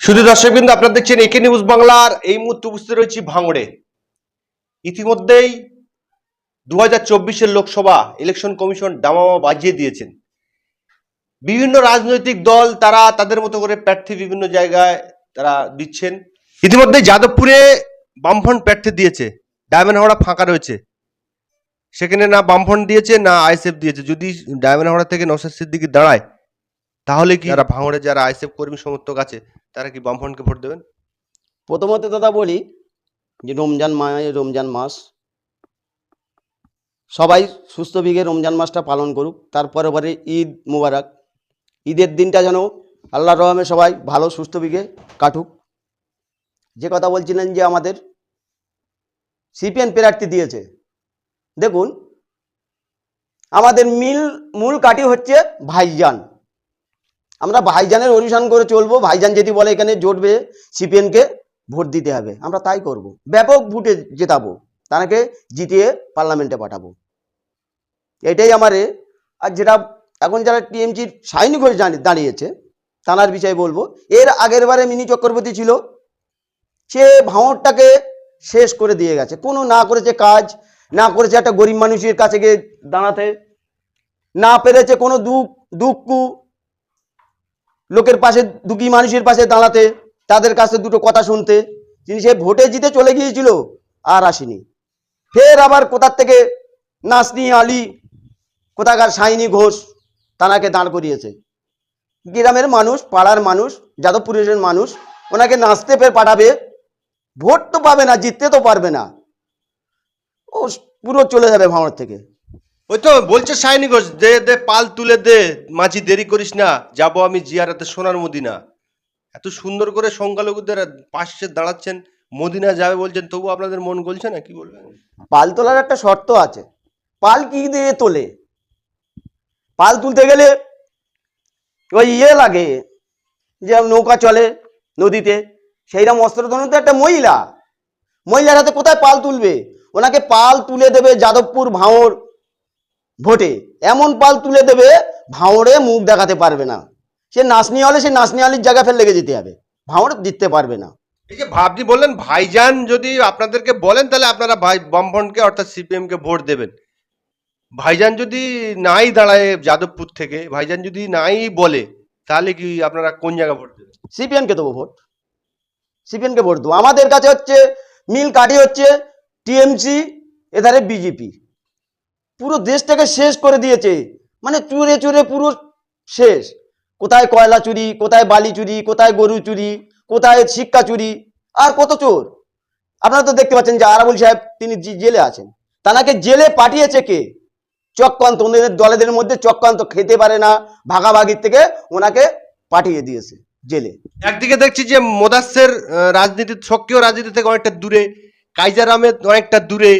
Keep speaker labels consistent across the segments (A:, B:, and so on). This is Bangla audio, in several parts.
A: শুধু দর্শক বিন্দু, আপনারা দেখছেন একে নিউজ বাংলার। এই মুহূর্তে উপস্থিত রয়েছি ভাঙড়ে। ইতিমধ্যেই দু হাজার লোকসভা ইলেকশন কমিশন ডামামা বাজিয়ে দিয়েছেন। বিভিন্ন রাজনৈতিক দল তারা তাদের মতো করে প্রার্থী বিভিন্ন জায়গায় তারা দিচ্ছেন। ইতিমধ্যে যাদবপুরে বামফ্রন্ট প্রার্থী দিয়েছে। ডায়মন্ড হাওড়া ফাঁকা রয়েছে। সেখানে না বামফ্রন্ট দিয়েছে, না আইএসএফ দিয়েছে। যদি ডায়মন্ড হাওড়া থেকে নৌসাদ সিদ্দিকি দাঁড়ায়, তাহলে কি যারা ভাঙড়ে যারা আইএসএফ কর্মী সমর্থক আছে তারা কি বামফ্রন্টকে ভোট দেবেন?
B: প্রথমত দাদা বলি যে রমজান মায়ে রমজান মাস সবাই সুস্থ বিঘে রমজান মাসটা পালন করুক। তারপরে পরে ঈদ মুবারক। ঈদের দিনটা যেন আল্লাহর রহমে সবাই ভালো, সুস্থ বিঘে কাটুক। যে কথা বলছিলেন যে আমাদের সিপিএন প্রার্থী দিয়েছে। দেখুন, আমাদের মিল, মূল কাটি হচ্ছে ভাইজান। আমরা ভাইজানের অনুসরণ করে চলবো, ভাইজান যদি বলে এখানে জোটবে সিপিএনকে ভোট দিতে হবে। আমরা তাই করব। ব্যাপক ভোটে জেতাবো তাকে জিতিয়ে পার্লামেন্টে পাঠাবো। এটাই আমার। আর যেটা এখন যারা টিএমজির সৈনিক হয়ে দাঁড়িয়েছে তানার বিষয়ে বলব। এর আগের বারে মিনি চক্রবর্তী ছিল, সে ভাঁড়টাকে শেষ করে দিয়ে গেছে। কোনো না করেছে কাজ, না করেছে একটা গরিব মানুষের কাছে গিয়ে দাঁড়াতে, না পেরেছে কোনো দুঃখ দুঃখ লোকের পাশে, দুঃখী মানুষের পাশে দাঁড়াতে, তাদের কাছে দুটো কথা শুনতে। তিনি সে ভোটে জিতে চলে গিয়েছিল, আর আসেনি। ফের আবার কোথার থেকে নাসনি আলী, কোথাকার সাইনি ঘোষ, তানাকে দাঁড় করিয়েছে। গ্রামের মানুষ, পাড়ার মানুষ, যাদবপুরের মানুষ, ওনাকে নাচতে ফের পাঠাবে। ভোট তো পাবে না, জিততে তো পারবে না। ও পুরো চলে যাবে ভাঙড় থেকে।
A: ওই তো বলছে সাইনি ঘোষ, দে দে, পাল তুলে দে, মাঝি দেরি করিস না, যাব আমি জিয়ারাতে সোনার মদিনা। এত সুন্দর করে সংখ্যালঘুদের পাশে দাঁড়াচ্ছেন, মদিনা যাবে বলছেন তবু আপনাদের মন গলছে না, কি বলবেন?
B: পাল তোলার একটা শর্ত আছে। পাল কি দিয়ে তোলে? পাল তুলতে গেলে ওই ইয়ে লাগে, যে নৌকা চলে নদীতে, সেইরকম অস্ত্র ধনুতে একটা মহিলা। মহিলার হাতে কোথায় পাল তুলবে? ওনাকে পাল তুলে দেবে যাদবপুর ভাঁড় ভোটে। এমন পাল তুলে দেবে ভাঁড়ে মুখ দেখাতে পারবে না। সে নাচনি হলে সে নাচনি আলির জায়গা ফেলে লেগে যেতে হবে। ভাঁড় জিততে পারবে না।
A: এই যে ভাবনি বললেন ভাইজান যদি আপনাদেরকে বলেন তাহলে আপনারা ভাই বামফ্রন্টকে অর্থাৎ সিপিএম কে ভোট দেবেন। ভাইজান যদি নাই দাঁড়ায় যাদবপুর থেকে ভাইজান যদি নাই বলে তাহলে কি আপনারা কোন জায়গায় ভোট দেবেন?
B: সিপিএনকে দেবো ভোট। সিপিএনকে ভোট দেবো। আমাদের কাছে হচ্ছে মিল কাঠি হচ্ছে টিএমসি এধারে বিজেপি। পুরো দেশটাকে শেষ করে দিয়েছে। মানে চুরে চুরে পুরো শেষ। কোথায় কয়লা চুরি, কোথায় বালি চুরি, কোথায় গরু চুরি, কোথায় শিক্ষা চুরি, আর কত চোর। আপনারা তো দেখতে পাচ্ছেন যে আরাবুল সাহেব তিনি জেলে আছেন। তানাকে জেলে পাঠিয়েছে কে? চক্রান্ত ওদের দলেদের মধ্যে চক্রান্ত খেতে পারে না, ভাগাভাগির থেকে ওনাকে পাঠিয়ে দিয়েছে জেলে।
A: একদিকে দেখছি যে মোদাসের রাজনীতি, সক্রিয় রাজনীতি থেকে অনেকটা দূরে, কাইজার আহমেদ অনেকটা দূরে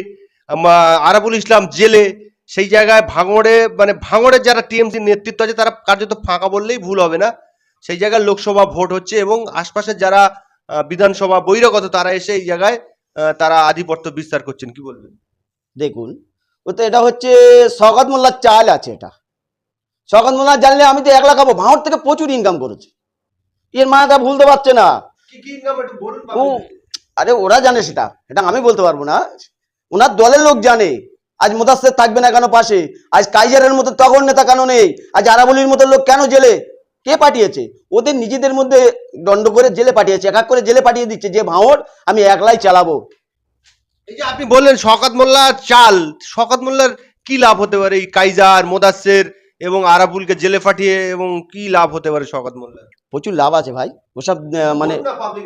A: আরাবুল ইসলাম জেলে সেই জায়গায় ভাঙড়ে মানে ভাঙড়ের যারা টিএমসি নেতৃত্ব আছে তারা কার্যত ফাঁকা বললেই ভুল হবে না। সেই জায়গায় লোকসভা ভোট হচ্ছে এবং আশপাশের যারা বিধানসভা বহিরাগত তারা এসে এই জায়গায় তারা আধিপত্য বিস্তার করছেন। কি বলবেন?
B: দেখুন ও তো এটা হচ্ছে শওকত মোল্লার চাল আছে এটা। শওকত মোল্লা জানলে আমি তো একলা খাব ভাঁড় থেকে প্রচুর ইনকাম করেছে। এর মাটা ভুলতে পারছে না। আরে ওরা জানে সেটা এটা আমি বলতে পারব না। ওনার দলের লোক জানে। আজ মোদাসের থাকবে না কেন পাশে? আজ কাইজারের মতো তখন নেতা কেন নেই? আজ আরাবলির মতো লোক কেন জেলে? কে পাঠিয়েছে? ওদের নিজেদের মধ্যে দণ্ড করে জেলে পাঠিয়েছে এক এক করে জেলে পাঠিয়ে দিচ্ছে। যে ভাঁড় আমি একলাই চালাবো।
A: এই যে আপনি বললেন শকাত মোল্লা চাল শকাত মোল্লার কি লাভ হতে পারে? এই কাইজার মোদাসের এবং আরাবুলকে জেলে পাঠিয়ে এবং কি লাভ হতে পারে শকাত মোল্লার?
B: প্রচুর লাভ আছে ভাই। ওসব মানে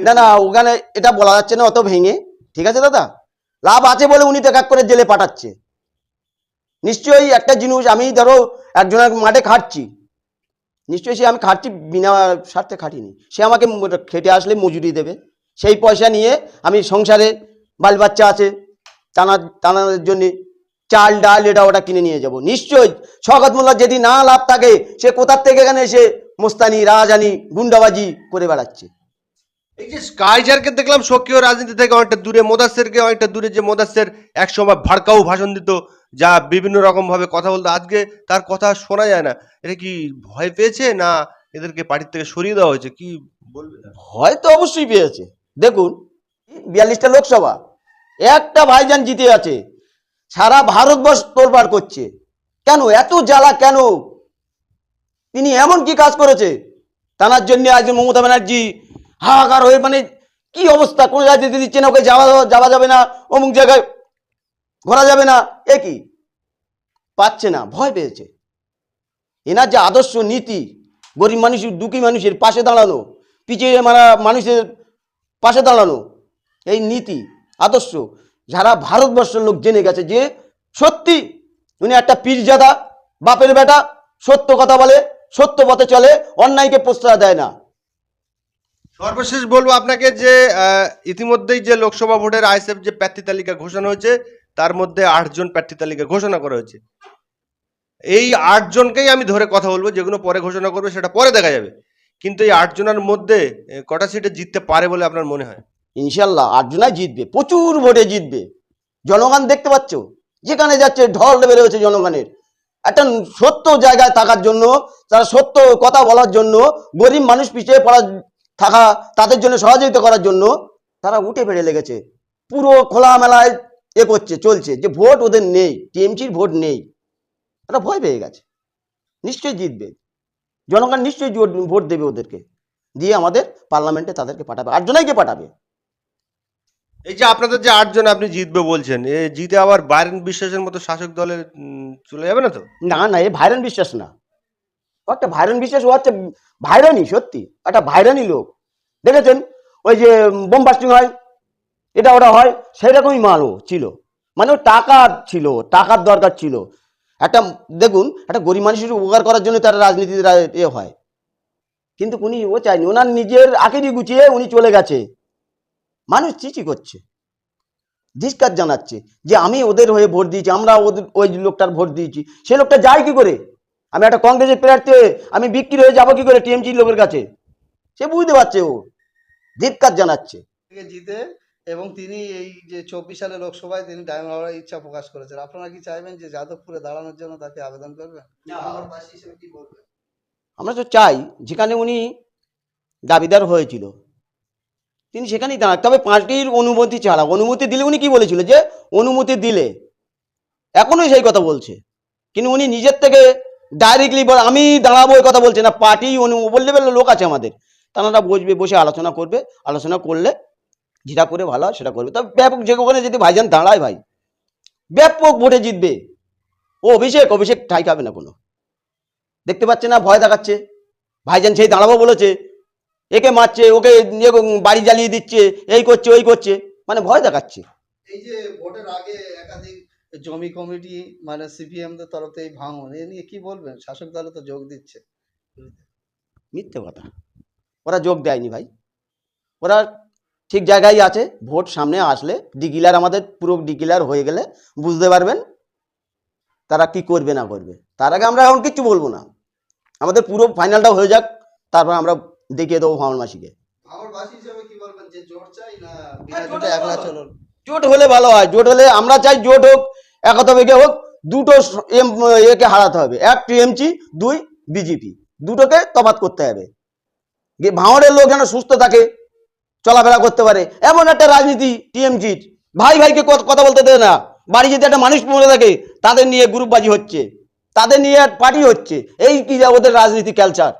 B: না না ওখানে এটা বলা যাচ্ছে না অত ভেঙে। ঠিক আছে দাদা? লাভ আছে বলে উনি তো এক এক করে জেলে পাঠাচ্ছে। নিশ্চয়ই একটা জিনিস আমি ধরো একজনের মাঠে খাটছি। নিশ্চয়ই সে আমি খাটছি বিনা স্বার্থে খাটিনি। সে আমাকে খেটে আসলে মজুরি দেবে। সেই পয়সা নিয়ে আমি সংসারে বাল বাচ্চা আছে, টানা, টানার জন্যে চাল, ডাল এটা ওটা কিনে নিয়ে যাব। নিশ্চয়ই শওকত মোল্লার যদি না লাভ থাকে, সে কোথার থেকে এখানে এসে মোস্তানি, রাজানি, গুন্ডাবাজি করে বেড়াচ্ছে?
A: এই যে কাইজারকে দেখলাম সক্রিয় রাজনীতি থেকে অনেকটা দূরে, মোদাসেরকে অনেকটা দূরে যে মোদাসের একসময় ভাড়কাও ভাষণ দিত যা বিভিন্ন রকম ভাবে কথা বলতো। আজকে তার কথা শোনা যায় না। এটা কি ভয় পেয়েছে না এদেরকে পার্টির থেকে সরিয়ে দেওয়া হয়েছে? কি বলবে?
B: ভয় তো অবশ্যই পেয়েছে। দেখুন, বিয়াল্লিশটা লোকসভা, একটা ভাইজান জিতে আছে। সারা ভারতবর্ষ তোলপাড় করছে। কেন? এত জ্বালা কেন? তিনি এমন কি কাজ করেছে? তানার জন্য আজ মমতা ব্যানার্জি হাহাকার হয়ে মানে কি অবস্থা? কোনো রাজনীতি দিচ্ছে না, ওকে যাওয়া যাওয়া যাবে না। অমুক জায়গায় ঘোরা যাবে না। এ কি? পাচ্ছে না, ভয় পেয়েছে। এনার যে আদর্শ নীতি, গরিব মানুষের, দুঃখী মানুষের পাশে দাঁড়ানো, পিছিয়ে মারা মানুষের পাশে দাঁড়ানো, এই নীতি, আদর্শ, যারা ভারতবর্ষের লোক জেনে গেছে যে সত্যি উনি একটা পীরজাদা, বাপের বেটা, সত্য কথা বলে, সত্য পথে চলে, অন্যায়কে প্রশ্রয় দেয় না।
A: সর্বশেষ বলব আপনাকে যে ইতিমধ্যেই যে লোকসভা ভোটের আইএসএফ যে প্রার্থী তালিকা ঘোষণা হয়েছে তার মধ্যে আটজন প্রার্থী তালিকা ঘোষণা করা হয়েছে। এই আটজনকেই আমি ধরে কথা বলব, যেগুলো পরে ঘোষণা করবে সেটা পরে দেখা যাবে। কিন্তু এই আটজনের মধ্যে কটা সিটে জিততে পারে বলে আপনার মনে হয়?
B: ইনশাল্লাহ আর্জুনাই জিতবে, প্রচুর ভোটে জিতবে। জনগণ দেখতে পাচ্ছ, যেখানে যাচ্ছে ঢল বেড়ে হচ্ছে জনগণের। একটা সত্য জায়গায় থাকার জন্য, তারা সত্য কথা বলার জন্য, গরিব মানুষ পিছিয়ে পড়া, থাকা, তাদের জন্য সহযোগিতা করার জন্য, তারা উঠে বেড়ে লেগেছে। পুরো খোলামেলায় এ করছে চলছে যে ভোট ওদের নেই টিএমসির ভোট নেই। তারা ভয় পেয়ে গেছে। নিশ্চয়ই জিতবে। জনগণ নিশ্চয়ই ভোট দেবে ওদেরকে। দিয়ে আমাদের পার্লামেন্টে তাদেরকে পাঠাবে। আটজনাইকে পাঠাবে?
A: এই যে আপনাদের যে আটজন আপনি জিতবে বলছেন এ জিতে আবার বাইরেন বিশ্বাসের মতো শাসক দলে চলে যাবে না তো?
B: না না এ ভাইরান বিশ্বাস না। একটা ভাইরান বিশ্বাস ও হচ্ছে ভাইরানি সত্যি। একটা ভাইরানি লোক। দেখেছেন? ওই যে বোম বাস্টিং হয় এটা ওটা হয়, সেরকমই মাল ও ছিল। মানে টাকা ছিল, টাকার দরকার ছিল। একটা, দেখুন, একটা গরিব মানুষের উপকার করার জন্য তারা রাজনীতির এ হয়। কিন্তু উনি, ও চায়নি। ওনার নিজের আখেরি গুছিয়ে উনি চলে গেছে। মানুষ চিচি করছে ধিষ্কার জানাচ্ছে যে আমি ওদের হয়ে ভোট দিয়েছি, আমরা ওদের ওই লোকটার ভোট দিয়েছি। সে লোকটা যায় কি করে? আমি একটা কংগ্রেসের প্রার্থী হয়ে, আমি বিক্রি হয়ে যাব কি করে টিএমসির লোকের কাছে? সে বুঝতে পারছে ও। ধিক্কার জানাচ্ছে।
C: জিতে এবং তিনি এই যে চব্বিশ সালে লোকসভায় তিনি ডায়মন্ড হাওড়ার ইচ্ছা প্রকাশ করেছেন। আপনারা কি চাইবেন যে যাদবপুরে দাঁড়ানোর জন্য তাকে আবেদন করবেন?
B: আমরা তো চাই যেখানে উনি দাবিদার হয়েছিল তিনি সেখানেই দাঁড়ান তবে পার্টির অনুমতি ছাড়া অনুমতি দিলে উনি কি বলেছিল যে অনুমতি দিলে এখনোই সেই কথা বলছে। কিন্তু উনি নিজের থেকে ডাইরেক্টলি বলে আমি দাঁড়াবো এই কথা বলছে না। পার্টি অনু বললে বললে লোক আছে আমাদের। তারা বসবে বসে আলোচনা করবে আলোচনা করলে যেটা করে ভালো হয় সেটা করবে। তবে ব্যাপক যে ওখানে যদি ভাইজান দাঁড়ায় ভাই ব্যাপক ভোটে জিতবে। ও অভিষেক অভিষেক ঠাই খাবে না কোনো। দেখতে পাচ্ছে না ভয় দেখাচ্ছে। ভাইজান সেই দাঁড়াবো বলেছে। একে মারছে ওকে নিয়ে বাড়ি জ্বালিয়ে দিচ্ছে এই করছে ওই করছে। মানে ভয় দেখাচ্ছে।
C: এই যে ভোটের আগে একাধিক জমি কমিটি মানে সিপিএম দের তরফ থেকে ভাঙন এ নিয়ে কি বলবেন? শাসক দলে তো যোগ দিচ্ছে।
B: মিথ্যে কথা। ওরা যোগ দেয়নি ভাই। ওরা ঠিক জায়গায় আছে ভোট সামনে আসলে ডিকিলার আমাদের পুরো ডিকিলার হয়ে গেলে বুঝতে পারবেন তারা কি করবে না করবে। তার আগে আমরা এখন কিচ্ছু বলব না। আমাদের পুরো ফাইনালটা হয়ে যাক তারপর আমরা দেখিয়ে দেবো ভাঙন মাসিকে।
C: ভারতবাসী হিসেবে কি বলবেন যে জোট চাই না
B: হ্যাঁ, জোটে হলে ভালো। হয় জোট হলে আমরা চাই জোট হোক একত বেগে হোক দুটো এম একে হারাতে হবে। এক টিএমসি দুই বিজেপি। দুটোকে তফাত করতে হবে। যে ভাঙড়ের লোক যেন সুস্থ থাকে চলাফেরা করতে পারে। এমন একটা রাজনীতি টিএমসির ভাই ভাইকে কথা বলতে দেয় না। বাড়ি যদি একটা মানুষ মরে থাকে, তাদের নিয়ে গ্রুপবাজি হচ্ছে। তাদের নিয়ে পার্টি হচ্ছে। এই কি ওদের রাজনীতি ক্যালচার